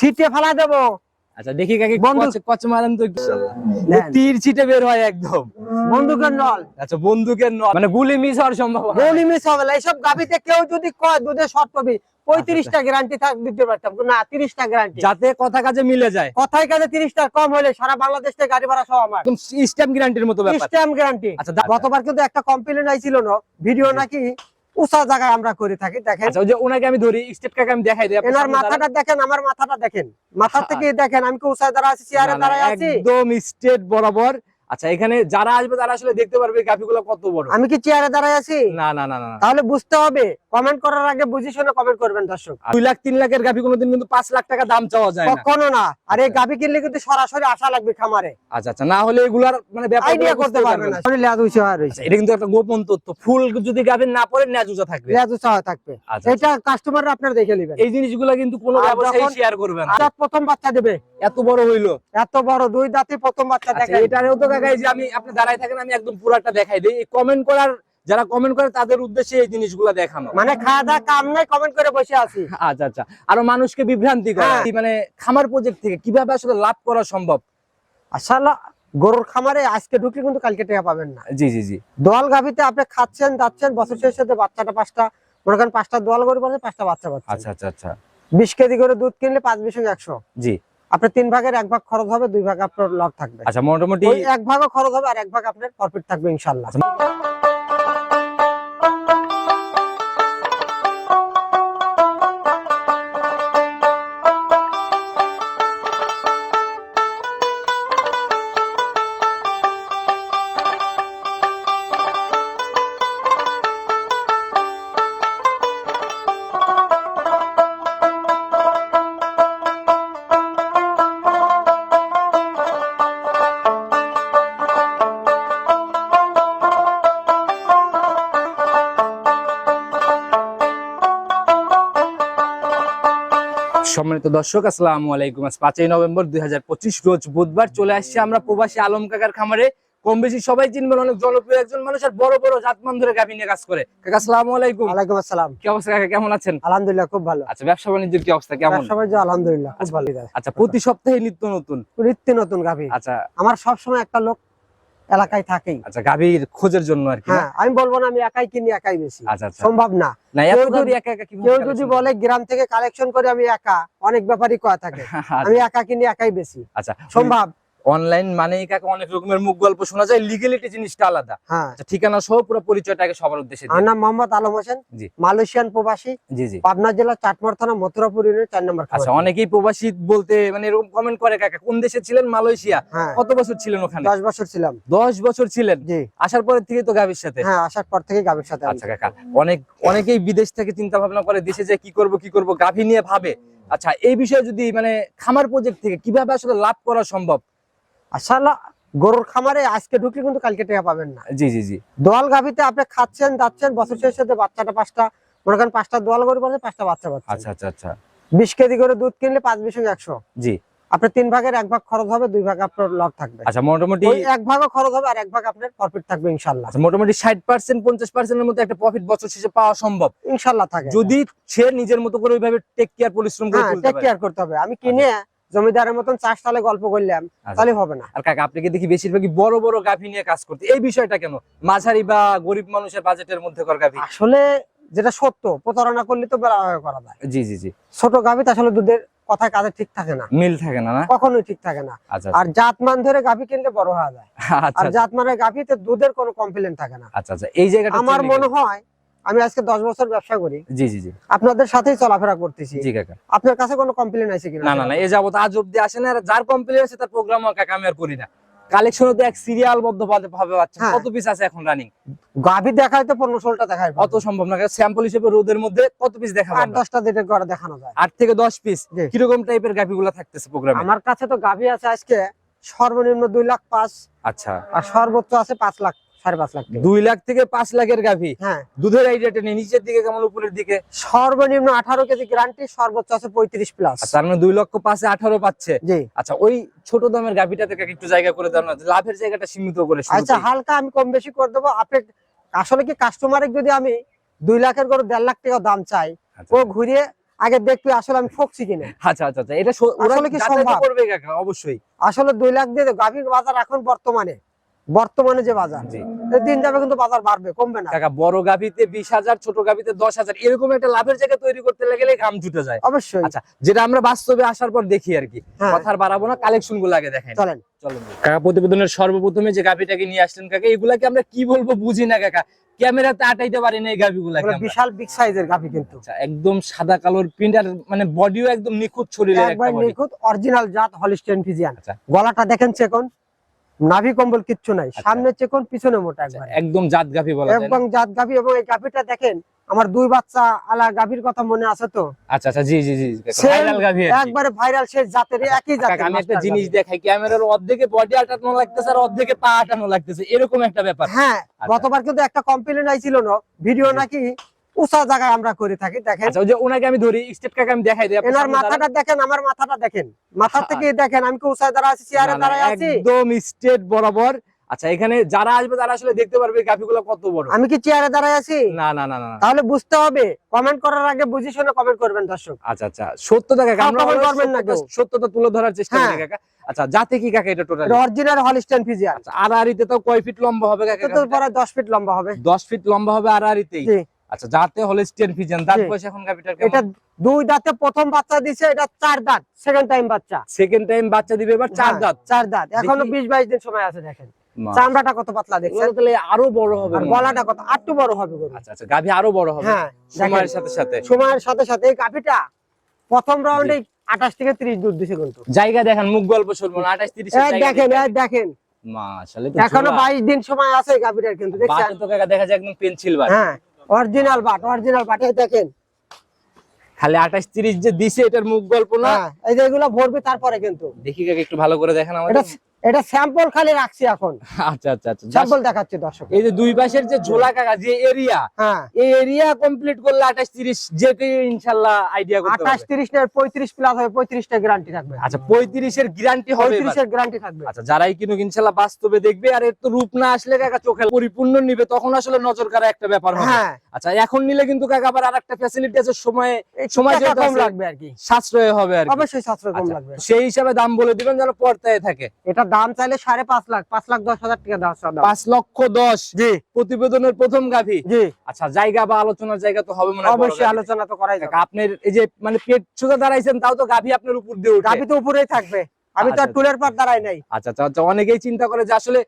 ফেলা দেবো। আচ্ছা দেখি কাকে কচ- মারেন তো তীর ছিটে বের হয় একদম। বন্দুকের নল। আচ্ছা বন্দুকের নয় মানে গুলি মিস হওয়ার সম্ভাবনা। গলি মিস হবে না। এইসব গাভিতে কেউ যদি কয় দুধে শর্ট পাবি পঁয়ত্রিশটা গ্যারান্টি থাক দিতে পারতাম। না তিরিশটা গ্যারান্টি যাতে কথা কাজে মিলে যায়। কথায় কাজে তিরিশটা কম হলে সারা বাংলাদেশ থেকে গাড়ি ভাড়া সহ আমার। একদম স্ট্যাম্প গ্যারান্টির মতো ব্যাপার। স্ট্যাম্প গ্যারান্টি আচ্ছা, দা- গতবার কিন্তু একটা কমপ্লেন আইছিল না। ভিডিও নাকি উঁচা জায়গায় আমরা করে থাকি দেখেন। আচ্ছা ওই যে ওনাকে আমি ধরি স্টেপ কাকে আমি দেখাই দিই এনার মাথাটা দেখেন আমার মাথাটা দেখেন। মাথা থেকে দেখেন আমি কি দাঁড়া আছি চেয়ারে দাঁড়ায় আছি? একদম স্টেট বরাবর আচ্ছা এখানে যারা আসবে তারা আসলে দেখতে পারবে গাভিগুলো কত বড়। আমি কি চেয়ারে দাঁড়ায় আছি? না না না। তাহলে বুঝতে হবে। কমেন্ট করার আগে বুঝি শুনে কমেন্ট করবেন দর্শক। দুই লাখ তিন লাখের গাভি কোনোদিন কিন্তু পাঁচ লাখ টাকা দাম চাওয়া যায় কখনো না। আর এই গাভি কিনলে কিন্তু সরাসরি আসা লাগবে খামারে। আচ্ছা আচ্ছা। না হলে এগুলার মানে ব্যাপার আইডিয়া করতে পারবে না। শরীরে লেজ উঁচু রয়েছে। এটা কিন্তু একটা গোপন তথ্য। ফুল যদি গাভি না পড়ে ন্যাজুজা থাকবে। লেজ উঁচু থাকবে। আচ্ছা এটা কাস্টমার আপনার দেখে নেবেন। এই জিনিসগুলো কিন্তু কোনো ব্যবসায়ী শেয়ার করবে না। প্রথম বাচ্চা দেবে। এত বড় হইল। এত বড় দুই দাঁতে প্রথম বাচ্চা আচ্ছা দেখে এটারেও তো এই যে আমি আপনি দাঁড়ায় থাকেন আমি একদম পুরাটা দেখাই দিই। কমেন্ট করার যারা কমেন্ট করে তাদের উদ্দেশ্যে এই জিনিসগুলো দেখানো। মানে খাওয়া দাওয়া কাম নাই কমেন্ট করে বসে আছি। আচ্ছা আচ্ছা। আরও মানুষকে বিভ্রান্তি করে হ্যাঁ। মানে খামার প্রজেক্ট থেকে কীভাবে আসলে লাভ করা সম্ভব? আসলে গরুর খামারে আজকে ঢুকলে কিন্তু কালকে টাকা পাবেন না। জি জি জি। দোয়াল গাভিতে আপনি খাচ্ছেন যাচ্ছেন বছর শেষে বাচ্চাটা পাঁচটা মনে করেন পাঁচটা দোয়াল গরু পাচ্ছেন পাঁচটা বাচ্চা পাচ্ছেন আচ্ছা আচ্ছা আচ্ছা। বিশ কেজি করে দুধ কিনলে পাঁচ বিশ একশো। জি। আপনার তিন ভাগের এক ভাগ খরচ হবে দুই ভাগ আপনার লাভ থাকবে। আচ্ছা মোটামুটি এক ভাগও খরচ হবে আর এক ভাগ আপনার প্রফিট থাকবে ইনশাল্লাহ সম্মানিত দর্শক আসসালামু আলাইকুম। আজ পাঁচই নভেম্বর দুই হাজার পঁচিশ রোজ বুধবার চলে আসছে আমরা প্রবাসী আলম কাকার খামারে। কম বেশি সবাই চিনবেন অনেক জনপ্রিয় একজন মানুষ আর বড় বড় জাতমান ধরে গাভী নিয়ে কাজ করে। কাকা আসসালামু আলাইকুম। ওয়ালাইকুম আসসালাম। কি অবস্থা কাকা কেমন আছেন? আলহামদুলিল্লাহ খুব ভালো। আচ্ছা ব্যবসা বাণিজ্যের কি অবস্থা কেমন? ব্যবসা বাণিজ্য আলহামদুলিল্লাহ খুব ভালো। আচ্ছা প্রতি সপ্তাহে নিত্য নতুন? নিত্য নতুন গাভি। আচ্ছা। আমার সবসময় একটা লোক এলাকায় থাকেই। আচ্ছা গাভীর খোঁজের জন্য আর কি হ্যাঁ আমি বলব না আমি একাই কিনি একাই বেশি। আচ্ছা আচ্ছা। সম্ভব না। কেউ যদি-? বলে গ্রাম থেকে কালেকশন করে আমি একা অনেক ব্যাপারই কয়া থাকে। আমি একা কিনি একাই বেশি। আচ্ছা সম্ভব। অনলাইন মানে কাকা অনেক রকমের মুখ গল্প শোনা যায় লিগেলিটি জিনিসটা আলাদা। হ্যাঁ। আচ্ছা ঠিকানা সহ পুরো পরিচয়টাকে সবার উদ্দেশ্যে আমার নাম মোহাম্মদ আলম হোসেন জি। মালয়েশিয়ান প্রবাসী জি জি। পাবনা জেলা চাটমার থানা মথুরাপুর ইউনিয়ন চার নম্বর খামার। আচ্ছা অনেকেই প্রবাসী বলতে মানে এরকম কমেন্ট করে কাকা কোন দেশে ছিলেন? মালয়েশিয়া। হ্যাঁ। কত বছর ছিলেন ওখানে? দশ বছর ছিলাম। দশ বছর ছিলেন? জি। আসার পর থেকে তো গাভীর সাথে? হ্যাঁ আসার পর থেকে গাভীর সাথে আচ্ছা কাকা। অনেক অনেকেই বিদেশ থেকে চিন্তা ভাবনা করে দেশে যে কি করব কি করব গাভী নিয়ে ভাবে। আচ্ছা এই বিষয়ে যদি মানে খামার প্রজেক্ট থেকে কীভাবে আসলে লাভ করা সম্ভব? আসলে গরুর খামারে আজকে ঢুকলে কিন্তু কালকে টাকা পাবেন না। জি জি জি। দোয়াল গাভিতে আপনি খাচ্ছেন যাচ্ছেন বছর শেষে বাচ্চাটা পাঁচটা মনে করেন পাঁচটা দোয়াল গরু পাচ্ছেন পাঁচটা বাচ্চা পাচ্ছেন আচ্ছা আচ্ছা আচ্ছা। বিশ কেজি করে দুধ কিনলে পাঁচ বিশ একশো জি। আপনার তিন ভাগের এক ভাগ খরচ হবে দুই ভাগ আপনার লাভ থাকবে। আচ্ছা মোটামুটি এক ভাগও খরচ হবে আর এক ভাগ আপনার প্রফিট থাকবে ইনশাল্লাহ। আচ্ছা, মোটামুটি ষাট পার্সেন্ট পঞ্চাশ পার্সেন্টের মতো একটা প্রফিট বছর শেষে পাওয়া সম্ভব। ইনশাল্লাহ থাকে। যদি সে নিজের মতো করে ওইভাবে টেক কেয়ার পরিশ্রম করে হ্যাঁ টেক কেয়ার করতে হবে। আমি কিনে জমিদারের মতন চাষ তালে গল্প করলাম আচ্ছা। তাহলে হবে না। আর কাকা আপনাকে দেখি বেশিরভাগই বড় বড় গাভী নিয়ে কাজ করতে এই বিষয়টা কেন? মাঝারি বা গরিব মানুষের বাজেটের মধ্যে কর গাভী। আসলে যেটা সত্য প্রতারণা করলে তো করা যায়। জি জি জি। ছোট গাভিতে আসলে দুধের কথায় কাজে ঠিক থাকে না। মিল থাকে না কখনোই ঠিক থাকে না। আচ্ছা আর জাতমান ধরে গাভি কিনলে বড় হওয়া যায়। আচ্ছা আর জাতমানের গাভিতে দুধের কোনো কমপ্লেন থাকে না। আচ্ছা আচ্ছা। এই জায়গাটা আমার মনে হয় আমি আজকে দশ বছর ব্যবসা করি। জি জি জি। আপনাদের সাথেই চলাফেরা করতেছি। জি কাকা। আপনার কাছে কোনো কমপ্লেন আছে কিনা? না না না এ যাবত আজ অব্দি আসে না আর যার কমপ্লেন আছে তার প্রোগ্রাম কাকা আমি আর করি না। কালেকশনও তো এক সিরিয়াল বদ্ধ ভাবে পাচ্ছে হ্যাঁ। কত পিস আছে এখন রানিং গাভি দেখায় তো পনেরো ষোলটা দেখায়। অত সম্ভব না স্যাম্পল হিসেবে রোদের মধ্যে কত পিস দেখাবো আট দশটা যেটা করে দেখানো যায়। আট থেকে দশ পিস। কীরকম টাইপের গাভিগুলো থাকতেছে প্রোগ্রামে আমার কাছে তো গাভি আছে আজকে সর্বনিম্ন দুই লাখ পাঁচ। আচ্ছা। আর সর্বোচ্চ আছে পাঁচ লাখ। সাড়ে পাঁচ লাখ দুই লাখ থেকে পাঁচ লাখের গাভি। হ্যাঁ। দুধের আইডিয়াটা নেই নিচের দিকে কেমন উপরের দিকে? সর্বনিম্ন আঠারো কেজি গ্যারান্টি সর্বোচ্চ আছে পঁয়ত্রিশ প্লাস তার মানে দুই লক্ষ পাঁচে আঠারো পাচ্ছে। আচ্ছা ওই ছোট দামের গাভিটা থেকে একটু জায়গা করে দেওয়া না লাভের জায়গাটা সীমিত করে আচ্ছা হালকা আমি কম বেশি করে দেবো। আপনি আসলে কি কাস্টমারের যদি আমি দুই লাখের করে দেড় লাখ টাকা দাম চাই আচ্ছা। ও ঘুরিয়ে আগে দেখবি আসলে আমি ঠকছি কিনা। আচ্ছা আচ্ছা আচ্ছা এটা আসলে কি সম্ভব? করবে কাকা অবশ্যই। আসলে দুই লাখ দিয়ে গাভীর বাজার এখন বর্তমানে। বর্তমানে যে বাজার দিন যাবে কিন্তু বাজার বাড়বে কমবে না। বড় গাভিতে বিশ হাজার ছোট গাভিতে দশ হাজার এরকম একটা লাভের জায়গা তৈরি করতে গেলে ঘাম জুটে যায়। অবশ্যই। আচ্ছা যেটা আমরা বাস্তবে আসার পর দেখি আর কি। হ্যাঁ। কথার বাড়াবো না কালেকশনগুলো আগে দেখেন। চলেন। কাকা প্রতিবেদনের সর্বপ্রথমে যে গাভিটাকে নিয়ে আসলেন কাকা এগুলাকে আমরা কি বলব বুঝি না কাকা। ক্যামেরাতে আটাইতে পারি না এই গাভিগুলাকে ওগুলো আমরা। বিশাল বিগ সাইজের গাভী কিন্তু। আচ্ছা, একদম সাদা কালোর প্রিন্ট আর মানে বডিও একদম নিখুঁত শরীরের একটা। নিখুঁত অরিজিনাল জাত হলিস্টেন ফিজিয়ান আচ্ছা। গলাটা দেখেন চেকন নাভি কম্বল কিচ্ছু নাই। আচ্ছা। সামনে চেকন পিছনে মোটা আচ্ছা, একবার। একদম জাত গাভি বলা? এবং জাত গাভী এবং এই গাভীটা দেখেন আমার দুই বাচ্চা আলা গাভীর কথা মনে আছে তো? আচ্ছা আচ্ছা জি জি জি ভাইরাল গাভি একবারে ভাইরাল সেই জাতের একই জাতের আমি একটা জিনিস দেখাই ক্যামেরার অর্ধেকে বডি আটানো লাগতেছে আর অর্ধেকে পা আটানো লাগতেছে এরকম একটা ব্যাপার। হ্যাঁ আচ্ছা। গতবার কিন্তু একটা কমপ্লেন আইছিল না ভিডিও নাকি উঁচা জায়গায় আমরা করে থাকি দেখেন। আচ্ছা ওই যে ওনাকে আমি ধরি স্টেপ কাকে আমি দেখাই দিই এনার মাথাটা দেখেন আমার মাথাটা দেখেন। মাথা থেকে দেখেন আমি কি উঁচায় দাঁড়া আছি চেয়ারে না, আছি? একদম স্ট্রেট বরাবর। আচ্ছা এখানে যারা আসবে তারা আসলে দেখতে পারবে এই গাভিগুলো কত বড়। আমি কি চেয়ারে দাঁড়ায় আছি? না না না না। তাহলে বুঝতে হবে কমেন্ট করার আগে বুঝি শুনে কমেন্ট করবেন দর্শক। আচ্ছা আচ্ছা সত্যতা কাকা আমরা আপনারা করবেন না। সত্যতা তুলে ধরার চেষ্টা করি হ্যাঁ। কাকা। আচ্ছা যাতে কি কাকা এটা টোটাল অরিজিনাল হলিস্টেন ফিজিয়ান আচ্ছা আড়াআড়িতে তো কয় ফিট লম্বা হবে কাকা তো পরে 10 ফিট লম্বা হবে। 10 ফিট লম্বা হবে আড়াআড়িতেই। জি। আচ্ছা যাতে হলে স্টেন ফিজেন দাঁত। বয়স এখন গাভিটার এটা দুই দাঁতে প্রথম বাচ্চা দিছে এটা চার দাঁত সেকেন্ড টাইম বাচ্চা। সেকেন্ড টাইম বাচ্চা দিবে এবার চার হ্যাঁ, দাঁত। চার দাঁত। এখনও 20 22 দিন সময় আছে দেখেন। চামড়াটা কত পাতলা দেখছেন? তাহলে আরও বড় হবে আর। গলাটা কত আটটু বড় হবে আচ্ছা আচ্ছা গাভি আরও বড় হবে। হ্যাঁ সময়ের সাথে সাথে। সময়ের সাথে সাথে এই গাভিটা প্রথম রাউন্ডে 28 থেকে 30 দুধ দিছে কিন্তু। জায়গা দেখেন মুখ গল্প শুনব না আঠাশ তিরিশ এই দেখেন দেখেন। মাশাআল্লাহ এখনও 22 দিন সময় আছে এই গাভিটার কিন্তু দেখছেন? তো কাকা দেখা যায় একদম পেন্সিল বাট হ্যাঁ অরিজিনাল বাট অরিজিনাল বাট এই দেখেন। খালি আঠাশ তিরিশ যে দিছে এটার মুখ গল্প না? হ্যাঁ এই যে এগুলো ভরবে তারপরে কিন্তু। দেখি কাকে একটু ভালো করে দেখেন আমাদের। এটা স্যাম্পল খালি রাখছি এখন। আচ্ছা আচ্ছা আচ্ছা। স্যাম্পল দেখাচ্ছি দর্শক। এই যে দুই পাশের যে ঝোলা কাকা যে এরিয়া হ্যাঁ। এই এরিয়া কমপ্লিট করলে আঠাশ তিরিশ যে কেউ ইনশাল্লাহ আইডিয়া করতে না পঁয়ত্রিশ প্লাস হবে গ্যারান্টি থাকবে। আচ্ছা গ্যারান্টি হবে গ্যারান্টি থাকবে। আচ্ছা যারাই কিনুক বাস্তবে দেখবে আর এর তো রূপ না আসলে কাকা চোখে পরিপূর্ণ নিবে তখন আসলে নজর কাড়া একটা ব্যাপার হবে। হ্যাঁ। আচ্ছা এখন নিলে কিন্তু কাকা আবার আরেকটা ফ্যাসিলিটি আছে সময় সময় যেহেতু কম লাগবে আর কি। সাশ্রয় হবে আর। অবশ্যই সাশ্রয় কম আচ্ছা, লাগবে। সেই হিসাবে দাম বলে দিবেন যেন পর্তায় থাকে। এটা দাম চাইলে সাড়ে পাঁচ লাখ পাঁচ লাখ দশ হাজার টাকা দাম। পাঁচ লক্ষ দশ। জি। প্রতিবেদনের প্রথম গাভি। জি। আচ্ছা জায়গা বা আলোচনার জায়গা তো হবে মনে অবশ্যই আলোচনা তো করাই যাবে। আপনার এই যে মানে পেট সোজা দাঁড়াইছেন তাও তো গাভি আপনার উপর দিয়ে গাভি তো উপরেই থাকবে। আমি তো আর আচ্ছা, টুলের পার দাঁড়াই নাই। আচ্ছা আচ্ছা আচ্ছা অনেকেই চিন্তা করে যে আসলে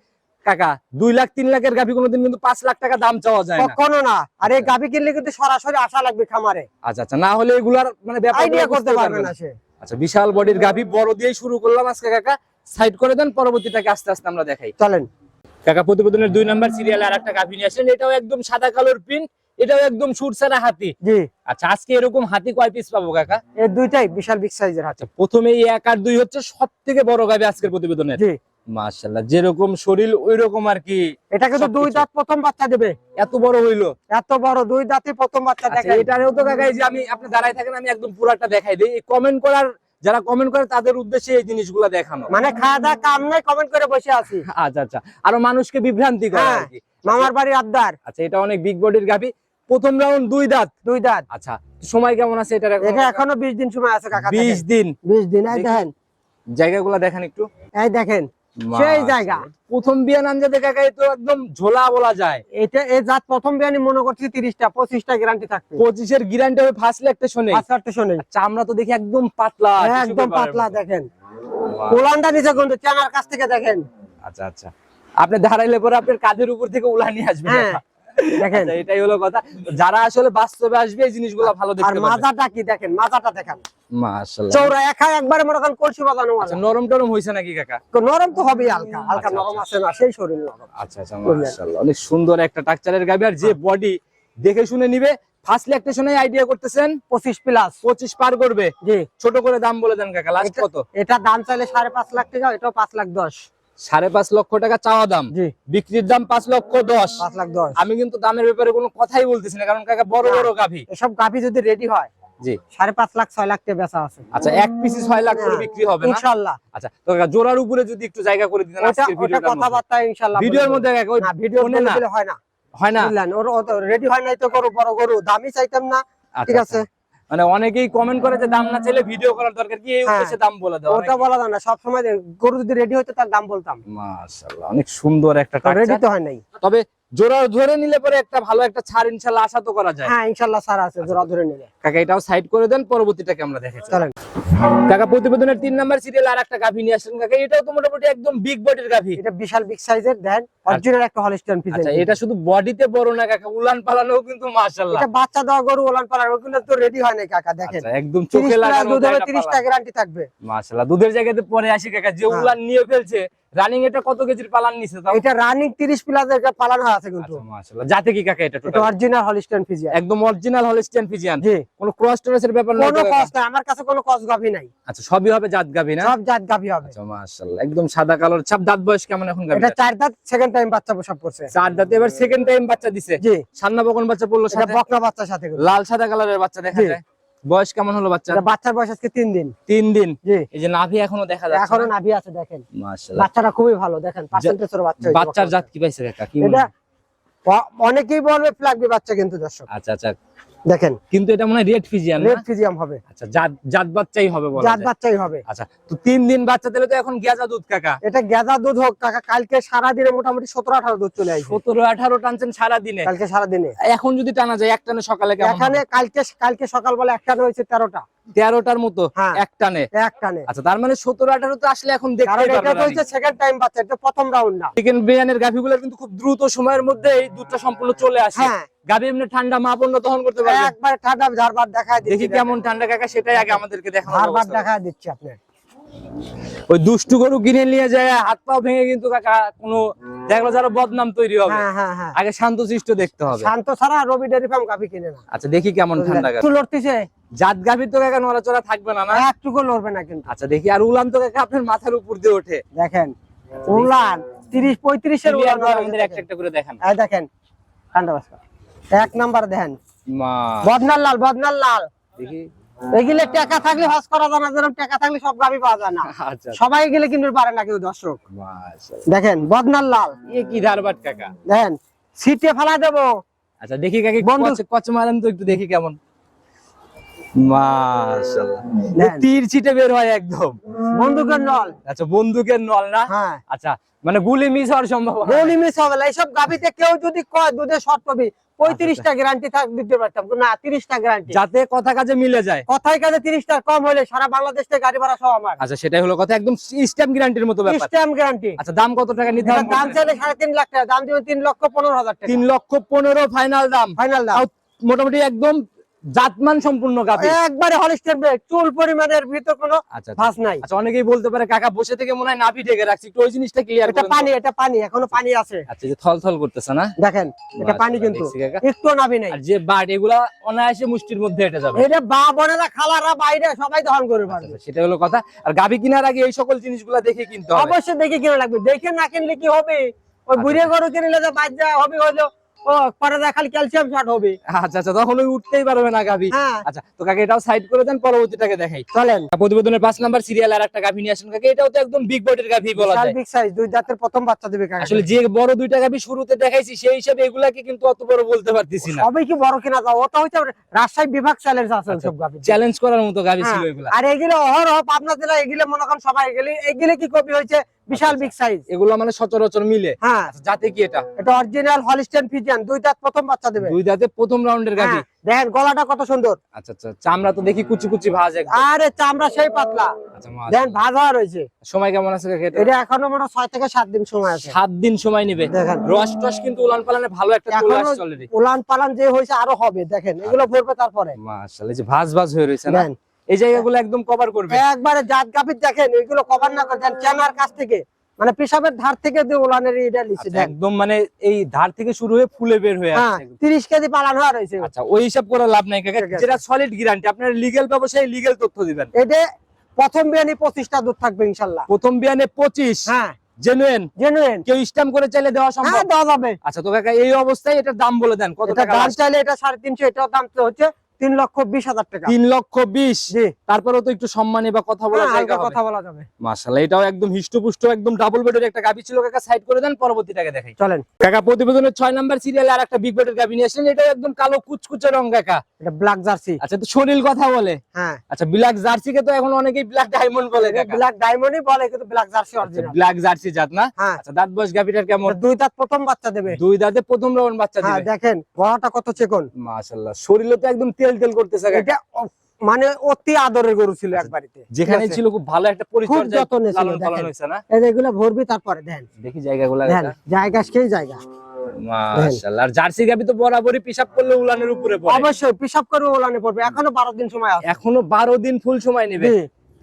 কাকা দুই লাখ তিন লাখের গাভি কোনোদিন কিন্তু পাঁচ লাখ টাকা দাম চাওয়া যায় কখনো না। আর এই গাভি কিনলে কিন্তু সরাসরি আসা লাগবে খামারে। আচ্ছা আচ্ছা না হলে এগুলার মানে ব্যাপার করতে পারবে না সে। আচ্ছা বিশাল বডির গাভি বড় দিয়ে শুরু করলাম আজকে কাকা। সাইড করে দেন পরবর্তীটাকে আস্তে আস্তে আমরা দেখাই। চলেন। কাকা প্রতিবেদনের দুই নাম্বার সিরিয়ালে আর একটা গাভি নিয়ে আসলেন এটাও একদম সাদা কালোর প্রিন্ট এটাও একদম সুরসারা হাতি। জি। আচ্ছা আজকে এরকম হাতি কয় পিস পাবো কাকা? এই দুইটাই বিশাল বিগ সাইজের হাতে। আচ্ছা প্রথমে এক আর দুই হচ্ছে সব থেকে বড় গাভি আজকের প্রতিবেদনের। জি। মাশাল্লাহ যেরকম শরীর ওই রকম আর কি এটাকে তো দুই দাঁত প্রথম বাচ্চা দেবে। এত বড় হইল। এত বড় দুই দাঁতে প্রথম বাচ্চা আচ্ছা, দেখেন। এটারেও তো কাকা যে আমি আপনি দাঁড়ায় থাকেন আমি একদম পুরাটা দেখাই দিই। কমেন্ট করার যারা কমেন্ট করে তাদের উদ্দেশ্যে এই জিনিসগুলো দেখানো। মানে খাওয়া দাওয়া কাম নাই কমেন্ট করে বসে আছি। আচ্ছা আচ্ছা। আরও মানুষকে বিভ্রান্তি করা হ্যাঁ। আর কি মামার বাড়ির আবদার। আচ্ছা এটা অনেক বিগ বডির গাভি। প্রথম রাউন্ড দুই দাঁত। দুই দাঁত। আচ্ছা সময় কেমন আছে এটা এটা এখনও বিশ দিন সময় আছে কাকা বিশ দিন। বিশ দিন এই দেখি। দেখেন। জায়গাগুলো দেখেন একটু। এই দেখেন। সেই জায়গা। প্রথম বিয়া নাম কাকা তো একদম ঝোলা বলা যায়। এটা এই জাত প্রথম বিয়ানি মনে করছি তিরিশটা পঁচিশটা গ্যারান্টি থাকবে। পঁচিশের গ্যারান্টি হবে ফার্স্ট লেগতে শোনে শোনেন চামড়া তো দেখি একদম পাতলা হ্যাঁ, একদম পাতলা দেখেন। বাহ। কোলান্ডা নিচে কিন্তু চেনার কাছ থেকে দেখেন। আচ্ছা আচ্ছা। আপনি ধারাইলে পরে আপনার কাজের উপর থেকে উলানি নিয়ে আসবে হ্যাঁ। দেখেন। আচ্ছা, এটাই হলো কথা। যারা আসলে বাস্তবে আসবে এই জিনিসগুলো ভালো দেখতে পারবে মাজাটা কি দেখেন? মাজাটা দেখেন। মাশাআল্লাহ। চৌড়া একা একবারে মনে করেন কলসি বাজানো আচ্ছা মালা। নরম টরম হইছে নাকি কাকা? নরম তো হবেই হালকা হালকা আচ্ছা, নরম আচ্ছা। আছে না সেই শরীর নরম। আচ্ছা আচ্ছা মাশাআল্লাহ। অনেক সুন্দর একটা টাকচারের গাবি আর যে হ্যাঁ। বডি দেখে শুনে নিবে ফার্স্ট ল্যাকটেশনে আইডিয়া করতেছেন? পঁচিশ প্লাস 25 পার করবে। জি। ছোট করে দাম বলে দেন কাকা লাস্ট কত? এটা দাম চাইলে সাড়ে পাঁচ লাখ টাকা এটাও পাঁচ লাখ দশ। সাড়ে পাঁচ লক্ষ টাকা চাওয়া দাম। বিক্রির দাম পাঁচ লক্ষ দশ। পাঁচ লাখ দশ। আমি কিন্তু দামের ব্যাপারে কোনো কথাই বলতেছি না কারণ কাকা বড় বড় গাভি। এসব গাভি যদি রেডি হয় জি। সাড়ে পাঁচ লাখ ছয় লাখ বেচা আছে। আচ্ছা এক পিসি ছয় লাখ করে হ্যাঁ, বিক্রি হবে ইনশাল্লাহ। আচ্ছা তো জোড়ার উপরে যদি একটু জায়গা করে দিতেন। কথাবার্তা ইনশাল্লাহ ভিডিওর মধ্যে ভিডিও হয় না। হয় না? রেডি হয় নাই তো করো বড় গরু দামি চাইতাম না। আচ্ছা, ঠিক আচ্ছা। আছে? মানে অনেকেই কমেন্ট করে যে দাম না চাইলে ভিডিও করার দরকার কি? এই হ্যাঁ। উদ্দেশ্যে দাম বলে দাও ওটা বলা যায় না। সব সময় গরু যদি রেডি হতো তার দাম বলতাম। মাশাআল্লাহ অনেক সুন্দর একটা রেডি তো হয় নাই। তবে জোড়া ধরে নিলে পরে একটা ভালো একটা ছাড় ইনশাআল্লাহ আশা তো করা যায়। হ্যাঁ ইনশাআল্লাহ ছাড় আছে জোড়া ধরে নিলে। কাকা এটাও সাইড করে দেন পরবর্তীটাকে আমরা দেখেছি চলেন। কাকা প্রতিবেদনের তিন নাম্বার সিরিয়াল আর একটা গাভী নিয়ে আসলেন কাকা। এটাও তো মোটামুটি একদম বিগ বডির গাভী। এটা বিশাল বিগ সাইজের দেন অরিজিনাল একটা হলিস্টাইন ফিজেন আচ্ছা এটা শুধু বডিতে বড় না কাকা উলান পালানো কিন্তু মাশাআল্লাহ। এটা বাচ্চা দেওয়া গরু ওলান পালার ওগুলো তো রেডি হয় নাই কাকা দেখেন। আচ্ছা একদম চোখে লাগানো দুধ হবে 30 পালা। টাকা গ্যারান্টি থাকবে। মাশাআল্লাহ দুধের জায়গাতে পরে আসি কাকা যে হ্যাঁ। উলান নিয়ে ফেলছে রানিং এটা কত কেজির পালান নিছে তাও? এটা রানিং 30 প্লাসের পালানো আছে কিন্তু। আচ্ছা মাশাআল্লাহ যাতে কি কাকা এটা এটা টোটাল অরিজিনাল হলিস্টাইন ফিজিয়ান একদম অরিজিনাল হলস্টিয়ান ফিজিয়ান জি। কোনো ক্রস টরেসের ব্যাপার না কোনো নাই আমার কাছে কোনো কষ্ট গাভি নাই। আচ্ছা সবই হবে জাত গাভী না? সব জাত গাভি হবে। আচ্ছা মাশাআল্লাহ একদম সাদা কালোর ছাপ দাঁত বয়স কেমন এখন গাভী এটা চার দাঁত সেকেন্ড টাইম বাচ্চা প্রসব করছে। চার দাঁতে এবার সেকেন্ড টাইম বাচ্চা দিছে। জি। সান্না বকন বাচ্চা পড়ল সাথে? বকনা বাচ্চার সাথে লাল সাদা কালারের বাচ্চা দেখা যায়। বয়স কেমন হলো বাচ্চা বাচ্চার বয়স আজকে তিন দিন। তিন দিন? এই যে নাভি এখনও দেখা যাচ্ছে এখনও নাভি আছে দেখেন। বাচ্চাটা খুবই ভালো দেখেন পার্সেন্টেজের বাচ্চা বাচ্চার জাত কি পাইছে কাকা? কি অনেকেই বলবে ফ্ল্যাগবি বাচ্চা কিন্তু দর্শক। আচ্ছা আচ্ছা। দেখেন। কিন্তু এটা মনে হয় রেড ফিজিয়াম রেড ফিজিয়াম হবে। আচ্ছা জাত জাত বাচ্চাই হবে বলা জাত বাচ্চাই হবে। আচ্ছা তো তিন দিন বাচ্চা দিলে তো এখন গেজা দুধ কাকা? এটা গেজা দুধ হোক কাকা কালকে সারা দিনে মোটামুটি সতেরো আঠারো দুধ চলে আসবে। সতেরো আঠারো টানছেন সারা দিনে কালকে সারা দিনে এখন যদি টানা যায় এক টানে সকালে কেমন এখানে কালকে কালকে সকালবেলা একটা হয়েছে তেরোটা। তেরোটার মতো হ্যাঁ। এক টানে। এক টানে। আচ্ছা তার মানে সতেরো আঠারো তো আসলে এখন সেকেন্ড টাইম পাচ্ছে এটা প্রথম রাউন্ড না। চিকেন বিরিয়ানির গাভিগুলো কিন্তু খুব দ্রুত সময়ের মধ্যে এই দুধটা সম্পূর্ণ চলে আসে। হ্যাঁ। গাভি এমনি ঠান্ডা মা পণ্য দহন করতে পারবে। একবার ঠান্ডা ঝাড়বার দেখা দেখি কেমন ঠান্ডা কাকা সেটাই আগে আমাদেরকে দেখা ঝাড়বার দেখা দিচ্ছি আপনার ওই দুষ্টু গরু কিনে নিয়ে যায় হাত পাও ভেঙে কিন্তু কাকা কোনো দেখল যারা বদনাম তৈরি হবে। হ্যাঁ হ্যাঁ হ্যাঁ। আগে শান্ত শিষ্ট দেখতে হবে। শান্ত ছাড়া রবি ডেরি ফার্ম গাভি কিনে না। আচ্ছা দেখি কেমন ঠান্ডা গাভি। লড়তেছে? জাত গাভির তো কাকা নড়াচড়া থাকবে না না? একটুকু লড়বে না কিন্তু। আচ্ছা দেখি আর উলান তো কাকা আপনার মাথার উপর দিয়ে ওঠে। দেখেন উলান তিরিশ পঁয়ত্রিশের Clear উলান আমাদের একটা দেখেন। একটা করে দেখান। এই দেখেন ঠান্ডা এক নাম্বার দেখেন। মা। বদনার লাল বদনার লাল। দেখি। এগুলো টাকা থাকলে হজ করা যায় না যেরকম টাকা থাকলে সব পাওয়া যায় না। আচ্ছা সবাই গেলে কিন্তু পারে না কেউ দর্শক দেখেন বদনার লাল। কি ধারবাট কাকা? দেখেন সিটে ফেলা দেবো। আচ্ছা দেখি কাকি কচ মারেন তো একটু দেখি কেমন। তীর ছিটে বের হয় একদম। বন্দুকের নল। আচ্ছা বন্দুকের নল না? হ্যাঁ। আচ্ছা মানে গুলি মিস হওয়ার সম্ভাবনা। গৌলি মিস হবে না এইসব গাভিতে কেউ যদি কয় দুধে শর্ট পাবি পঁয়ত্রিশটা গ্যারান্টি থাক দিতে পারতাম। না তিরিশটা গ্যারান্টি যাতে কথা কাজে মিলে যায়। কথায় কাজে তিরিশটা কম হলে সারা বাংলাদেশ থেকে গাড়ি ভাড়া সব আমার। আচ্ছা সেটাই হলো কথা একদম স্ট্যাম্প গ্যারান্টির মতো ব্যাপার। স্ট্যাম্প গ্যারান্টি আচ্ছা দাম কত টাকা নিতে হবে? দাম চাইলে সাড়ে তিন লাখ টাকা দাম দিবেন তিন লক্ষ পনেরো হাজার টাকা। তিন লক্ষ পনেরো ফাইনাল দাম। ফাইনাল দাম। মোটামুটি একদম জাতমান সম্পূর্ণ গাভী। একবারে হলিস্টার ব্রেক চুল পরিমাণের ভিতর কোনো আচ্ছা আচ্ছা। নাই। আচ্ছা অনেকেই বলতে পারে কাকা বসে থেকে মনে হয় নাভি ঢেকে রাখছি। একটু ওই জিনিসটা ক্লিয়ার এটা পানি এটা পানি এখনও পানি আছে। আচ্ছা যে থল থল করতেছে না? দেখেন এটা পানি কিন্তু। একটু নাবি নাই। আর যে বাট এগুলা অনায়াসে মুষ্টির মধ্যে এটা যাবে। এটা বা বোনেরা খালারা বাইরে সবাই দহন করে পারবে। আচ্ছা, সেটা হলো কথা। আর গাভী কেনার আগে এই সকল জিনিসগুলা দেখে কিনতে হবে। অবশ্যই দেখে কিনা লাগবে দেখে না কিনলে কি হবে? ওই আচ্ছা। বুড়িয়ে গরু কিনলে যে বাচ্চা হবে হলো ও পরে খালি ক্যালসিয়াম শর্ট হবে। আচ্ছা আচ্ছা তখন উঠতেই পারবে না গাভী। হ্যাঁ। আচ্ছা তো কাকে এটাও সাইড করে দেন পরবর্তীটাকে দেখাই। চলেন। প্রতিবেদনের পাঁচ নাম্বার সিরিয়াল আর একটা গাভী নিয়ে আসেন। কাকে এটাও তো একদম বিগ বডির গাভী বলা যায়। বিগ সাইজ দুই জাতের প্রথম বাচ্চা দেবে কাকা। আসলে যে বড় দুইটা গাভী শুরুতে দেখাইছি সেই হিসাবে এগুলাকে কিন্তু অত বড় বলতে পারতেছি না। সবাই কি বড় কিনা যাও ওটা রাজশাহী বিভাগ চ্যালেঞ্জ আছে সব গাভি চ্যালেঞ্জ করার মতো গাভী ছিল হ্যাঁ, এগুলা। আর এগুলো অহরহ পাবনা জেলা এগুলো মনে করেন সবাই এগুলি এগুলো কি কপি হয়েছে? বিশাল বিগ সাইজ এগুলো মানে সচরাচর মিলে। হ্যাঁ। আচ্ছা, যাতে কি এটা? এটা অরিজিনাল হলিস্টেন ফিজিয়ান দুই দাঁত প্রথম বাচ্চা দেবে। দুই দাঁতে প্রথম রাউন্ডের গাভী। হ্যাঁ, দেখেন গলাটা কত সুন্দর। আচ্ছা আচ্ছা চামড়া তো দেখি কুচি কুচি ভাজ একদম। আরে চামড়া সেই পাতলা। আচ্ছা দেখেন ভাজ হওয়া রয়েছে। সময় কেমন আছে এটা? এখনও মনে হয় ছয় থেকে সাত দিন সময় আছে। সাত দিন সময় নিবে। দেখেন। রস টস কিন্তু উলান পালানে ভালো একটা চলে আসছে অলরেডি উলান পালান যে হয়েছে আরও হবে দেখেন এগুলো ভরবে তারপরে। মাশাআল্লাহ এই যে ভাজ ভাজ হয়ে রয়েছে না? এই জায়গাগুলো একদম কভার করবে। একবারে জাত গাভীর দেখেন এগুলো কভার না করে দেন চেনার কাছ থেকে মানে পেশাবের ধার থেকে দিয়ে উলানের এটা লিখছে আচ্ছা, একদম মানে এই ধার থেকে শুরু হয়ে ফুলে বের হয়ে হ্যাঁ একদম। তিরিশ কেজি পালান হওয়া রয়েছে। আচ্ছা ওই হিসাব করে লাভ নাই কাকা যেটা সলিড গ্যারান্টি আপনার লিগ্যাল ব্যবসায়ী লিগ্যাল তথ্য দিবেন। এটা প্রথম বিয়ানি পঁচিশটা দুধ থাকবে ইনশাল্লাহ। প্রথম বিয়ানে পঁচিশ হ্যাঁ। জেনুইন জেনুইন কেউ স্ট্যাম্প করে চাইলে দেওয়া সম্ভব? হ্যাঁ দেওয়া যাবে। আচ্ছা তো কাকা এই অবস্থায় এটার দাম বলে দেন কত টাকা দাম? চাইলে এটা সাড়ে তিনশো এটাও দাম তো হচ্ছে তিন লক্ষ বিশ হাজার টাকা। তিন লক্ষ বিশ? তারপরেও তো একটু সম্মানী বা কথা বলা হ্যাঁ, জায়গা কথা বলা যাবে। এটাও একদম হিষ্টপুষ্ট একদম ডাবল বেডের একটা গাবি ছিল কাকা সাইড করে দেন পরবর্তীটাকে দেখাই। চলেন। কাকা প্রতিবেদনের ছয় নাম্বার সিরিয়ালে আর একটা বিগ বেডের গাবি নিয়ে আসলেন এটা একদম কালো কুচকুচে রং কাকা। এটা ব্ল্যাক জার্সি আচ্ছা তো শরীর কথা বলে। হ্যাঁ। আচ্ছা ব্ল্যাক জার্সিকে তো এখন অনেকেই ব্ল্যাক ডায়মন্ড বলে ব্ল্যাক ডায়মন্ডই বলে কিন্তু black Jersey original black Jersey জাত না? হ্যাঁ। আচ্ছা দাঁত বয়স গাবিটার কেমন? দুই দাঁত প্রথম বাচ্চা দেবে। দুই দাঁতে প্রথম রাউন্ড বাচ্চা হ্যাঁ দিবে। দেখেন গলাটা কত চেকন। মাশাআল্লাহ শরীরে তো একদম তেল তেল করতেছে এটা মানে অতি আদরের গরু ছিল এক বাড়িতে। যেখানে ছিল খুব ভালো একটা পরিচর্যা যত্নে লালন পালন দেখেন। না? এগুলো ভরবি তারপরে দেন। দেখি জায়গাগুলো জায়গা সেই জায়গা। মাশাআল্লাহ জার্সি গাবি তো বরাবরই পেশাব করলে উলানের উপরে পড়ে। অবশ্যই পেশাব করে ওলানে পড়বে। এখনও বারো দিন সময় আছে। এখনও বারো দিন ফুল সময় নেবে।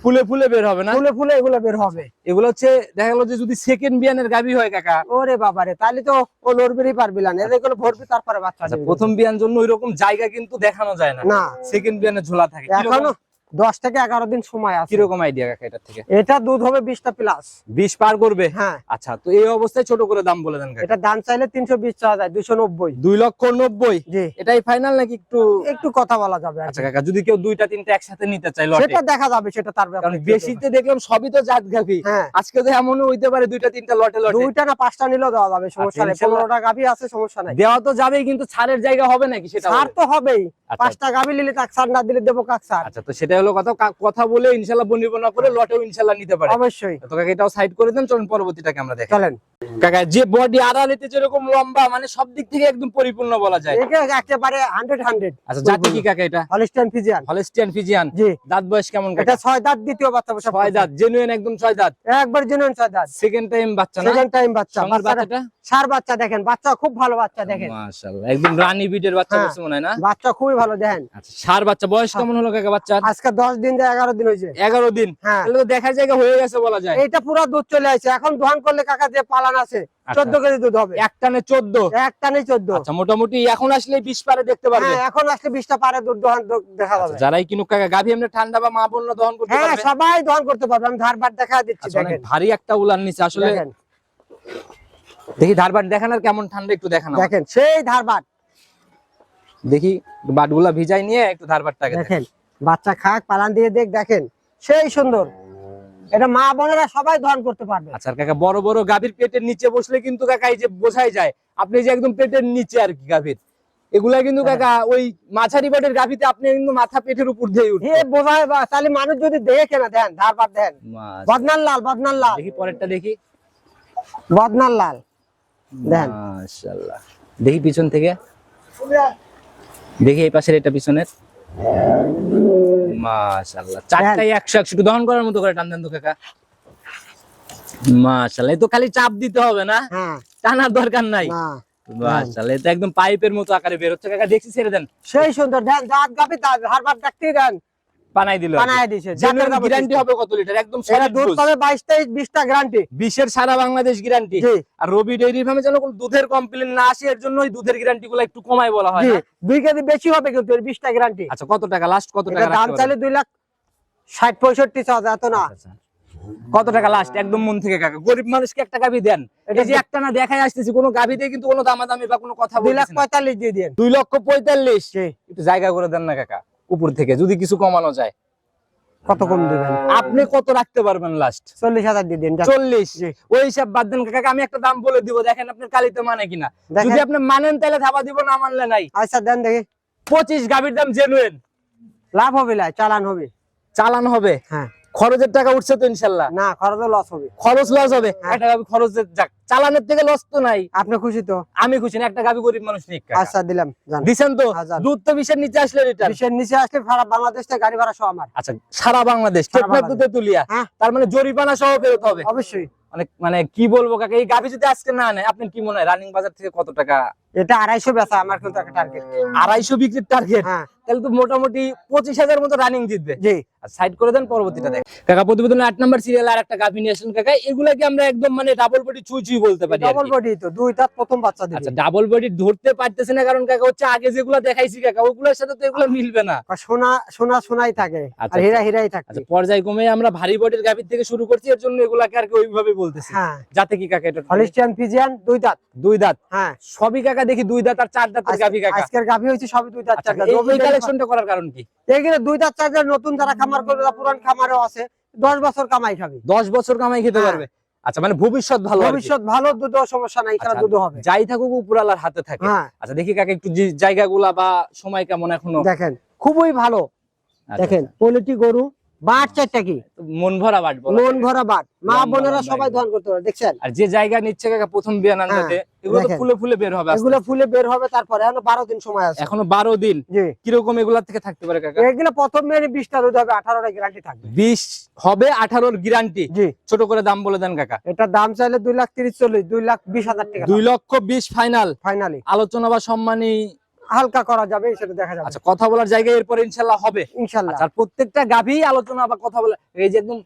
ফুলে ফুলে বের হবে না? ফুলে ফুলে এগুলো বের হবে। এগুলো হচ্ছে দেখা গেলো যে যদি সেকেন্ড বিয়ানের গাবি হয় কাকা। ওরে বাবারে তাহলে তো ও লড়বেরই পারবি না এগুলো ভরবে তারপরে বাচ্চা আচ্ছা প্রথম বিয়ান জন্য ওইরকম জায়গা কিন্তু দেখানো যায় না। না। সেকেন্ড বিয়ানের ঝোলা থাকে। এখনও দশ থেকে এগারো দিন সময় আছে। কীরকম আইডিয়া কাকা এটা থেকে? এটা দুধ হবে বিশটা প্লাস বিশ পার করবে? হ্যাঁ। আচ্ছা তো এই অবস্থায় ছোট করে দাম বলে দেন কাকা। এটা দাম চাইলে তিনশো বিশ চাওয়া যায় দুইশো নব্বই। দুই লক্ষ নব্বই? জি। এটাই ফাইনাল নাকি একটু একটু কথা বলা যাবে আচ্ছা কাকা যদি কেউ দুইটা তিনটা একসাথে নিতে চাই লটে। সেটা দেখা যাবে সেটা তার কারণ বেশিতে দেখলাম সবই তো জাত গাভি। হ্যাঁ। আজকে তো এমনও হইতে পারে দুইটা তিনটা লটে লটে। দুইটা না পাঁচটা নিলেও দেওয়া যাবে সমস্যা নেই। আচ্ছা। পনেরোটা গাভি আছে সমস্যা নাই। দেওয়া তো যাবেই কিন্তু ছাড়ের জায়গা হবে নাকি সেটা বলেন। তো হবেই। আচ্ছা, পাঁচটা গাভি নিলে না দিলে দেবো আচ্ছা তো সেটা হলো কথা কথা বলে ইনশাল্লাহ বনিবনা করে লটেও ইনশাল্লাহ নিতে পারে। অবশ্যই। তো কাকা এটাও সাইড করে দেন চলুন পরবর্তীটাকে আমরা দেখি। চলেন। কাকা যে বডি আড়ালেতে যেরকম লম্বা মানে সব দিক থেকে একদম পরিপূর্ণ বলা যায়। একে একেবারে হান্ড্রেড হান্ড্রেড আচ্ছা জাতি কি কাকা এটা? ফিজিয়ান হলস্টিয়ান ফিজিয়ান জি। দাঁত বয়স কেমন কাকা? এটা ছয় দাঁত দ্বিতীয় বাচ্চা বসে ছয় দাঁত জেনুইন একদম দাঁত। একবার জেনুইন ছয় দাঁত। সেকেন্ড টাইম বাচ্চা না? সেকেন্ড টাইম বাচ্চা। বাচ্চাটা? সার বাচ্চা দেখেন বাচ্চা খুব ভালো বাচ্চা দেখেন। মাশাআল্লাহ একদম রানী বিটের বাচ্চা হ্যাঁ। বলছে মনে হয় না? বাচ্চা খুবই ভালো দেখেন। আচ্ছা সার বাচ্চা বয়স কেমন হলো কাকা বাচ্চার? আজকে দশ দিন দিয়ে এগারো দিন হয়েছে। এগারো দিন? হ্যাঁ। তাহলে তো দেখার জায়গা হয়ে গেছে বলা যায়। এটা পুরো দুধ চলে আসছে এখন দোহান করলে কাকা যে পালান আছে আচ্ছা। কেজি দুধ হবে। এক টানে চোদ্দ? এক টানে চোদ্দ। আচ্ছা মোটামুটি এখন আসলে বিশ পারে দেখতে পারবে। হ্যাঁ এখন আসলে বিশটা পারে দুধ দোহান দেখা আচ্ছা, যাবে। যারাই কাকা এমনি ঠান্ডা বা মা দহন করতে হ্যাঁ সবাই দোহান করতে পারবে। আমি ধারবার দেখা দিচ্ছি আচ্ছা, দেখেন। ভারী একটা উলান নিচে আসলে দেখি ধারবাট দেখান আর কেমন ঠান্ডা একটু দেখান দেখেন সেই ধারবার দেখি বাটগুলা ভিজাই নিয়ে একটু ধারবাটটাকে দেখেন। বাচ্চা খাক পালান দিয়ে দেখ দেখেন সেই সুন্দর। এটা মা বোনেরা সবাই দহন করতে পারবে। আচ্ছা কাকা বড় বড় গাভীর পেটের নিচে বসলে কিন্তু কাকা এই যে বোঝাই যায় আপনি যে একদম পেটের নিচে আর কি গাভীর এগুলা কিন্তু হ্যাঁ। কাকা ওই মাঝারি বাটের গাভীতে আপনি কিন্তু মাথা পেটের উপর দিয়ে উঠে হে বোঝায় বা তাহলে মানুষ যদি দেখে না দেন ধারবার দেন। বদনাল লাল বদনাল লাল। দেখি পরেরটা দেখি। বদনাল লাল। মাশাআল্লাহ। দেখি পিছন থেকে। দেখি এই পাশের এটা পিছনের। মাশাআল্লাহ। চারটাই একশো একশো একটু দহন করার মতো করে টান দেন তো কাকা। মাশাআল্লাহ এই তো খালি চাপ দিতে হবে না? হ্যাঁ। টানার দরকার নাই। না। মাশাআল্লাহ এটা একদম পাইপের মতো আকারে বের হচ্ছে। কাকা দেখছি ছেড়ে দেন। সেই সুন্দর। দেন দাঁত গাবি দাঁত ধারবার দেখতেই দেন। বানাই দিল বানায় দিছে। জাতের গ্যারান্টি হবে কত লিটার? একদম এরা দুধ দুধ। পাবে বাইশ তেইশ বিশটা গ্যারান্টি বিশের সারা বাংলাদেশ গ্যারান্টি আর রবি ডেইরি ফার্মে যেন কোনো দুধের কমপ্লেন না আসে এর জন্য ওই দুধের গ্যারান্টি গুলো একটু কমাই বলা হয় দুই কেজি বেশি হবে কিন্তু এর বিশটা গ্যারান্টি আচ্ছা কত টাকা? লাস্ট কত টাকা দাম চাইলে লাখ চাওয়া না। আচ্ছা, আচ্ছা। কত টাকা লাস্ট একদম মন থেকে কাকা। গরিব মানুষকে একটা গাভি দেন। এটা এই যে একটা না দেখাই আসতেছি কোনো গাভিতে কিন্তু কোনো দামাদামি বা কোনো কথা দুই লাখ পঁয়তাল্লিশ দিয়ে দিন দুই লক্ষ পঁয়তাল্লিশ। একটু জায়গা করে দেন না কাকা। উপর থেকে যদি কিছু কমানো যায়। কত কম দিবেন? আপনি কত রাখতে পারবেন লাস্ট চল্লিশ হাজার দিয়ে দিন চল্লিশ। ওই হিসাব বাদ দেন কাকা আমি একটা দাম বলে দিব দেখেন আপনার কালিতে মানে কিনা। যদি আপনি মানেন তাহলে ধাবা দিব না মানলে নাই। আচ্ছা দেন দেখি। পঁচিশ গাভীর দাম জেনুয়েন লাভ হবে চালান হবে। চালান হবে। হ্যাঁ। খরচের টাকা উঠছে তো ইনশাল্লাহ। না খরচও লস হবে। খরচ লস হবে? হ্যাঁ। একটা গাভী খরচের যাক চালানের থেকে লস তো নাই। আপনি খুশি তো? আমি খুশি না একটা গাভী গরিব মানুষ নিক। আচ্ছা দিলাম দিছেন তো? দুধ তো বিশের নিচে আসলে রিটার্ন বিশের নিচে আসলে সারা বাংলাদেশ থেকে গাড়ি ভাড়া সহ আমার। আচ্ছা সারা বাংলাদেশ টেকনাফ। দুধে তুলিয়া। হ্যাঁ। তার মানে জরিমানা সহ ফেরত হবে। অবশ্যই। অনেক মানে কি বলব কাকা এই গাভী যদি আজকে না নেয় আপনি কি মনে হয় রানিং বাজার থেকে কত টাকা? এটা আড়াইশো বেচা আমার কিন্তু একটা টার্গেট আড়াইশো বিক্রির টার্গেট হ্যাঁ। তাহলে তো মোটামুটি পঁচিশ হাজার মতো রানিং জিতবে। জি। সাইড করে দেন পরবর্তীটা দেখ কাকা প্রতিবেদনে আট নাম্বার সিরিয়াল আর একটা গাভী নিয়ে আসলেন কাকা এগুলা কি আমরা একদম মানে ডাবল বডি চুই চুই বলতে পারি আর ডবল? বডি তো দুইটা প্রথম বাচ্চা দিবে। আচ্ছা ডাবল বডি ধরতে পারতেছে না কারণ কাকা হচ্ছে আগে যেগুলো দেখাইছি কাকা ওগুলোর সাথে তো এগুলো মিলবে না। সোনা সোনা সোনাই থাকে আচ্ছা, আর হীরা হীরাই থাকে। আচ্ছা পর্যায় কমে আমরা ভারী বডির গাভীর থেকে শুরু করছি এর জন্য এগুলাকে আর কি ওইভাবে বলতেছি। হ্যাঁ। যাতে কি কাকা এটা হলিস্টিয়ান পিজিয়ান দুই দাঁত। দুই দাঁত। হ্যাঁ। সবই কাকা দেখি দুই দাঁত আর চার দাঁতের গাভী কাকা। আজকের গাভি হয়েছে সবই দুই দাঁত আচ্ছা, চার দাঁত। কালেকশনটা করার কারণ কি? এখানে দুইটা চারটা নতুন যারা খামার করবে পুরান খামারও আছে। দশ বছর কামাই খাবে। দশ বছর কামাই খেতে হ্যাঁ। পারবে। আচ্ছা মানে ভবিষ্যৎ ভালো ভবিষ্যৎ ভালো দুধ সমস্যা নাই আচ্ছা, দুধ হবে। যাই থাকুক উপরালার হাতে থাকে। হ্যাঁ। আচ্ছা দেখি কাকে একটু জায়গাগুলা বা সময় কেমন এখনও। দেখেন খুবই ভালো। আচ্ছা, দেখেন কোয়ালিটি গরু। বাট চারটা কি। মন ভরা বাট মন ভরা বাট। মা বোনেরা সবাই একদম। করতে পারে দেখছেন? আর যে জায়গা নিচ্ছে কাকা প্রথম বিয়ান আনতে এগুলো তো ফুলে ফুলে বের হবে এগুলো ফুলে বের হবে তারপরে এখনও দিন সময় আছে। এখনও বারো দিন। জি। কীরকম এগুলা থেকে থাকতে পারে কাকা? এগুলো প্রথম দুধ হবে গ্যারান্টি থাকবে। বিশ হবে আঠারোর গ্যারান্টি জি। ছোট করে দাম বলে দেন কাকা। এটা দাম চাইলে দুই লাখ তিরিশ চল্লিশ দুই লাখ বিশ হাজার টাকা। দুই লক্ষ বিশ ফাইনাল ফাইনালি আলোচনা বা সম্মানী হালকা করা যাবে সেটা দেখা যাবে। আচ্ছা কথা বলার জায়গায় এরপর ইনশাল্লাহ হবে। ইনশাল্লাহ। আচ্ছা আর প্রত্যেকটা গাভী আলোচনা বা কথা বলে এই যে একদম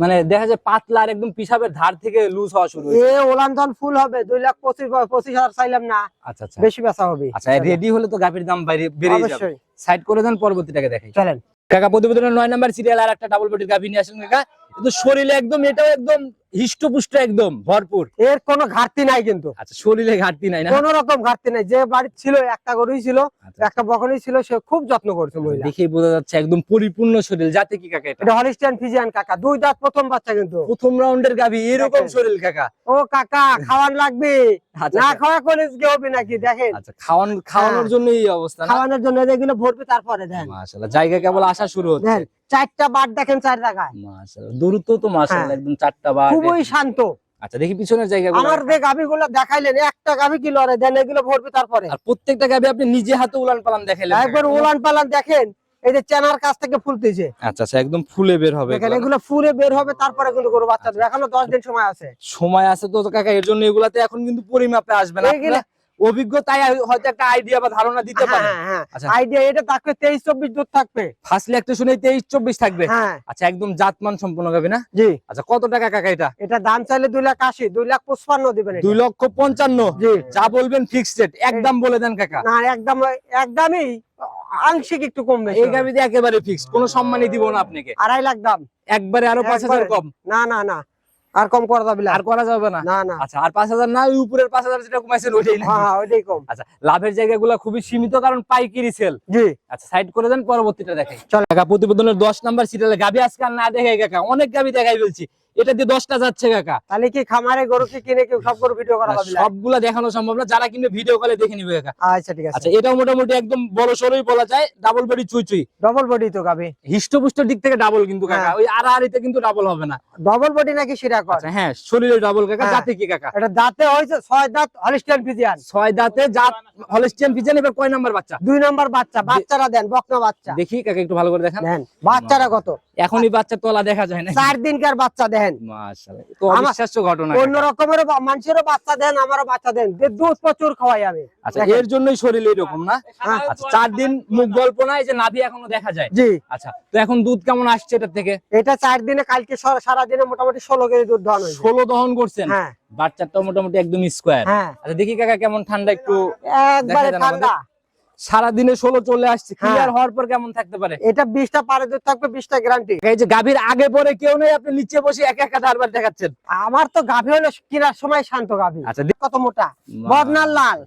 মানে দেখা যায় পাতলা আর একদম পিসাবের ধার থেকে লুজ হওয়া শুরু হয়েছে। এ ওলান দল ফুল হবে দুই লাখ পঁচিশ পঁচিশ হাজার চাইলাম না। আচ্ছা আচ্ছা। বেশি বেচা হবে। আচ্ছা রেডি হলে তো গাভীর দাম বাইরে বেড়ে যাবে। সাইড করে দেন পরবর্তীটাকে দেখাই। চলেন। কাকা প্রতিবেদনের নয় নাম্বার সিরিয়াল আর একটা ডাবল বডির গাভী নিয়ে আসেন কাকা। কিন্তু শরীরে একদম এটাও একদম হিষ্টপুষ্ট একদম ভরপুর। এর কোনো ঘাটতি নাই কিন্তু। আচ্ছা শরীরে ঘাটতি নাই না? কোন রকম ঘাটতি নাই। যে বাড়ি ছিল একটা গরুই ছিল আচ্ছা, একটা বকনই ছিল সে খুব যত্ন করছে মহিলা। দেখেই বোঝা যাচ্ছে একদম পরিপূর্ণ শরীর। যাতে কি কাকা এটা? হলিস্টিয়ান ফিজিয়ান কাকা। দুই দাঁত প্রথম বাচ্চা কিন্তু। প্রথম রাউন্ডের গাভী এরকম শরীর কাকা। ও কাকা খাওয়ান লাগবে। আচ্ছা না আচ্ছা। খাওয়া কলেজ গে হবে নাকি? দেখেন। আচ্ছা খাওয়ান খাওয়ানোর হ্যাঁ। জন্য এই অবস্থা খাওয়ানোর জন্য এগুলো ভরবে তারপরে দেন মাশাআল্লাহ জায়গা কেবল আসা শুরু হচ্ছে। চারটা বাট দেখেন চার টাকায় দূরত্ব তো মাশাআল্লাহ হ্যাঁ। একদম চারটা বার খুবই শান্ত। আচ্ছা দেখি পিছনের জায়গাগুলো আমার যে গাভি দেখাইলেন একটা গাভি কি লড়ে? দেন এগুলো ভরবে তারপরে। আর প্রত্যেকটা গাভী আপনি নিজে হাতে উলান পালান দেখাইলেন। একবার উলান পালান দেখেন এই যে চেনার কাছ থেকে ফুলতেছে আচ্ছা আচ্ছা একদম ফুলে বের হবে দেখেন এগুলা। ফুলে বের হবে তারপরে কিন্তু গরু বাচ্চা দেবে। এখনও দশ দিন সময় আছে। সময় আছে তো কাকা এর জন্য এগুলাতে এখন কিন্তু পরিমাপে আসবে না। অভিজ্ঞতায় হয়তো একটা আইডিয়া বা ধারণা দিতে পারে। হ্যাঁ হ্যাঁ। আচ্ছা। আইডিয়া এটা থাকবে তেইশ চব্বিশ দুধ থাকবে শুনে তেইশ চব্বিশ থাকবে। হ্যাঁ। আচ্ছা একদম জাতমান সম্পূর্ণ গাভী না? জি। আচ্ছা কত টাকা কাকা এটা? এটা দাম চাইলে দুই লাখ আশি দুই লাখ পঁচপান্ন দিবেন দুই লক্ষ পঞ্চান্ন। যা বলবেন ফিক্সড রেট একদম বলে দেন কাকা। না একদম একদমই আংশিক একটু কম বেশি এই গাভিতে একেবারে ফিক্সড কোনো সম্মানই দিব না আপনাকে। আড়াই লাখ দাম। একবারে আরও পাঁচ হাজার কম। না না না। আর কম করা যাবে না। আর করা যাবে না? না না। আচ্ছা আর পাঁচ হাজার না ওই উপরের পাঁচ হাজার যেটা কমাইছেন ওইটাই না হ্যাঁ হ্যাঁ, ওইটাই কম। আচ্ছা লাভের জায়গাগুলো খুবই সীমিত কারণ পাইকারি সেল জি। আচ্ছা সাইড করে দেন পরবর্তীটা দেখাই। চল। কাকা প্রতিবেদনের দশ নাম্বার সিরিয়ালে গাবি আজকাল না দেখাই কাকা। অনেক গাবি দেখাই বলছি এটা দিয়ে দশটা যাচ্ছে কাকা। তাহলে কি খামারে গরু কি কিনে কেউ সব গরু ভিডিও করা না? সবগুলা দেখানো সম্ভব না যারা কিনে ভিডিও কলে দেখে নিবে কাকা। আচ্ছা ঠিক আছে। আচ্ছা এটাও মোটামুটি একদম বড় সরই বলা যায় ডাবল বডি চুই চুই। ডবল বডি তো গাবে। হিষ্টপুষ্টর দিক থেকে ডাবল কিন্তু কাকা হ্যাঁ। ওই আড়াআড়িতে কিন্তু ডাবল হবে না। ডবল বডি নাকি সেটা কর আচ্ছা হ্যাঁ শরীরে ডাবল কাকা হ্যাঁ। জাতে কি কাকা? এটা দাঁতে হয়েছে ছয় দাঁত হলিস্টিয়ান ফিজিয়ান ছয় দাঁতে জাত হলিস্টিয়ান পিজন এবার কয় নাম্বার বাচ্চা? দুই নাম্বার বাচ্চা বাচ্চারা দেন বকনা বাচ্চা। দেখি কাকা একটু ভালো করে দেখান। দেন বাচ্চারা কত? এখনই বাচ্চা তোলা দেখা যায় না চার দিনকার বাচ্চা দেন। মাশাআল্লাহ ঘটনা অন্য রকমের মানুষেরও বাচ্চা দেন আমারও বাচ্চা দেন। যে দুধ প্রচুর খাওয়াই যাবে আচ্ছা এর জন্যই শরীর এরকম না? হ্যাঁ। আচ্ছা চার দিন মুখ গল্প নাই যে নাভি এখনও দেখা যায়? জি। আচ্ছা তো এখন দুধ কেমন আসছে এটার থেকে? এটা চার দিনে কালকে সারা দিনে মোটামুটি ষোলো কেজি দুধ দহন হয়েছে। ষোলো দহন করছেন? হ্যাঁ। বাচ্চাটা মোটামুটি একদম স্কোয়ার হ্যাঁ। আচ্ছা দেখি কাকা কেমন ঠান্ডা একটু একবারে ঠান্ডা। সারা দিনে ষোলো চলে আসছে। ক্লিয়ার হওয়ার পর কেমন থাকতে পারে? এটা বিশটা পারে থাকবে বিশটা গ্যারান্টি এই যে গাভীর আগে পরে কেউ নেই আপনি নিচে বসে এক একা ধারবার দেখাচ্ছেন। আমার তো গাভী হলো কেনার সময় শান্ত গাভী। আচ্ছা কত মোটা? বদনার লাল।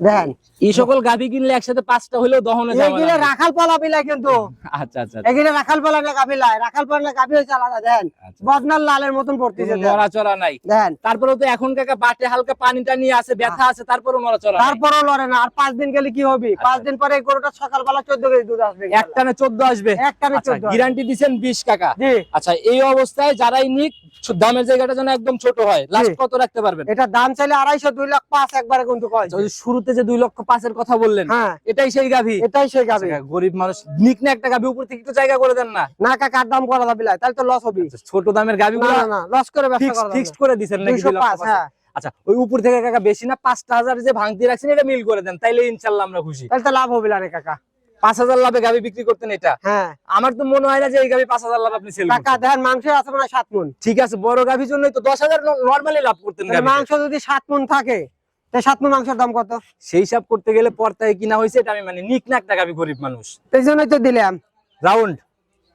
দেখেন এই সকল গাভী কিনলে একসাথে পাঁচটা হলেও দহনে যাওয়া এগুলো রাখাল পালা বিলা কিন্তু। আচ্ছা আচ্ছা এগুলো রাখাল পালা না গাভী লাই রাখাল পালা না গাভী হয়েছে আলাদা দেন আচ্ছা। লালের মতন পড়তেছে নড়াচড়া নাই। দেন তারপরেও তো এখন কাকা বাটে হালকা পানি টানি আছে ব্যথা আছে তারপরেও নড়াচড়া নাই। তারপরও লড়ে না। আর পাঁচ দিন গেলে কি হবে? পাঁচ দিন পরে এই গরুটা সকালবেলা চোদ্দ কেজি দুধ আসবে একটানে চোদ্দ আসবে। একটানে আচ্ছা চোদ্দ গ্যারান্টি দিচ্ছেন বিশ কাকা। আচ্ছা এই অবস্থায় যারাই নিক দামের জায়গাটা যেন একদম ছোট হয়। লাস্ট কত রাখতে পারবেন? এটা দাম চাইলে আড়াইশো দুই লাখ পাঁচ একবারে কিন্তু কয়। আচ্ছা, ওই যে শুরুতে যে দুই লক্ষ পাঁচের কথা বললেন হ্যাঁ। এটাই সেই গাভী। এটাই সেই গাভী। আচ্ছা, গরিব মানুষ নিক না একটা গাভী উপর থেকে একটু জায়গা করে দেন না। না কাকার দাম করা যাবে না, তাহলে তো লস হবে আচ্ছা, ছোট দামের গাভী না না লস করে ব্যবসা করা ফিক্সড করে দিচ্ছেন নাকি দুইশো দুই লক্ষ পাঁচ পাঁচের? হ্যাঁ। আচ্ছা ওই উপর থেকে কাকা বেশি না পাঁচটা হাজার যে ভাঙতি রাখছেন এটা মিল করে দেন তাইলে ইনশাল্লাহ আমরা খুশি। তাহলে তো লাভ হবে না রে কাকা। পাঁচ হাজার লাভে গাভী বিক্রি করতেন এটা? হ্যাঁ। আমার তো মনে হয় না যে এই গাভী পাঁচ হাজার লাভ আপনি সেল কাকা দেখেন মাংস আছে মানে সাত মন ঠিক আছে বড় গাভীর জন্যই তো দশ হাজার নর্মালি লাভ করতেন মাংস যদি সাত মন থাকে সাত মন মাংসের দাম কত? সেই হিসাব করতে গেলে পর্তায় কিনা হয়েছে এটা আমি মানে নিক না একটা গাভী গরিব মানুষ। এই জন্যই তো দিলাম। রাউন্ড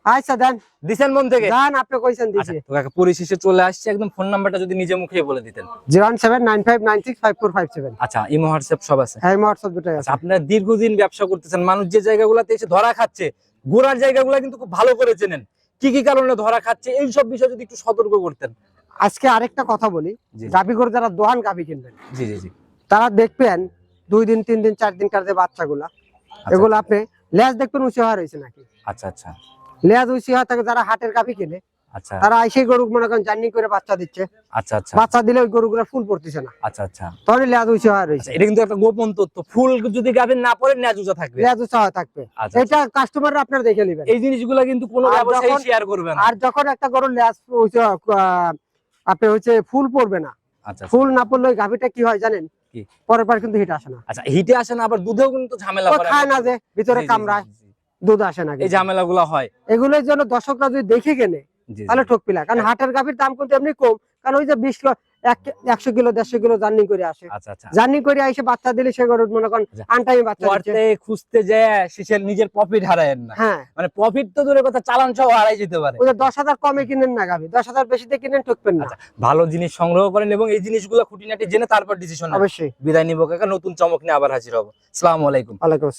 আচ্ছা দেন। দিছেন মন থেকে? যান আপনি কইছেন আচ্ছা দিছি কাকা পরিশেষে চলে আসছে একদম ফোন নাম্বারটা যদি নিজে মুখে বলে দিতেন। Zero seven nine five nine six five four five seven. আচ্ছা ইমো হোয়াটসঅ্যাপ সব আছে? হ্যাঁ হোয়াটসঅ্যাপ দুটাই আছে। আপনারা দীর্ঘদিন ব্যবসা করতেছেন মানুষ যে জায়গাগুলোতে এসে ধরা খাচ্ছে ঘোরার জায়গাগুলো কিন্তু খুব ভালো করে চেনেন। কি কি কারণে ধরা খাচ্ছে এই সব বিষয় যদি একটু সতর্ক করতেন। আজকে আরেকটা কথা বলি গাভি করে যারা দোহান গাভি কিনবেন জি জি জি। তারা দেখবেন দুই দিন তিন দিন চার দিন যে বাচ্চাগুলা। আচ্ছা, এগুলো আপনি লেজ দেখবেন উঁচু হওয়া রয়েছে নাকি? আচ্ছা আচ্ছা। লেজ উঁচু হওয়া থাকে যারা হাটের গাভি কিনে আচ্ছা। তারা আইসে গরু মনে করেন জার্নি করে বাচ্চা দিচ্ছে। আচ্ছা আচ্ছা। বাচ্চা দিলে ওই গরুগুলা ফুল পড়তেছে না। আচ্ছা আচ্ছা। তখন লেজ উঁচু হওয়া রয়েছে। আচ্ছা এটা কিন্তু একটা গোপন তথ্য। ফুল যদি গাবেন না পড়ে ন্যাজুজা থাকবে। লেজ উঁচু থাকবে। এটা কাস্টমাররা আপনারা দেখে নেবেন। এই জিনিসগুলো কিন্তু কোনো আর ব্যবসায়ী যখন- শেয়ার করবে না। আর যখন একটা গরুর লেজ উঁচু আপনি হচ্ছে ফুল পড়বে না। ফুল না পড়লে গাভিটা কি হয় জানেন? কি? পরের পর কিন্তু হিট আসে না। আচ্ছা হিটে আসে না আবার দুধেও কিন্তু ঝামেলা করে খায় না যে ভিতরে কামড়ায়। দুধ আসে না এই ঝামেলা ঝামেলাগুলো হয়। এগুলোর জন্য দর্শকরা যদি দেখে কেনে। তাহলে ঠকপিলা কারণ হাটের গাভীর দাম কিন্তু এমনি কম। কারণ ওই যে বিশ একশো কিলো দেড়শো কিলো জার্নি করে আসে। আচ্ছা আচ্ছা। জার্নি করে এসে বাচ্চা দিলে সে গরু মনে করেন আচ্ছা। আনটাইমে বাচ্চা খুঁজতে যায় নিজের প্রফিট হারায়েন না। হ্যাঁ। মানে প্রফিট তো দূরের কথা চালান সহ হারাই যেতে পারে। দশ হাজার কমে কিনেন না গাভি। দশ হাজার বেশিতে কিনেন ঠকবেন না। ভালো জিনিস সংগ্রহ করেন এবং এই জিনিসগুলো খুঁটিনাটি জেনে তারপর ডিসিশন অবশ্যই। বিদায় নিব কাকা নতুন চমক নিয়ে আবার হাজির হব। আসসালামু আলাইকুম। আসসালাম।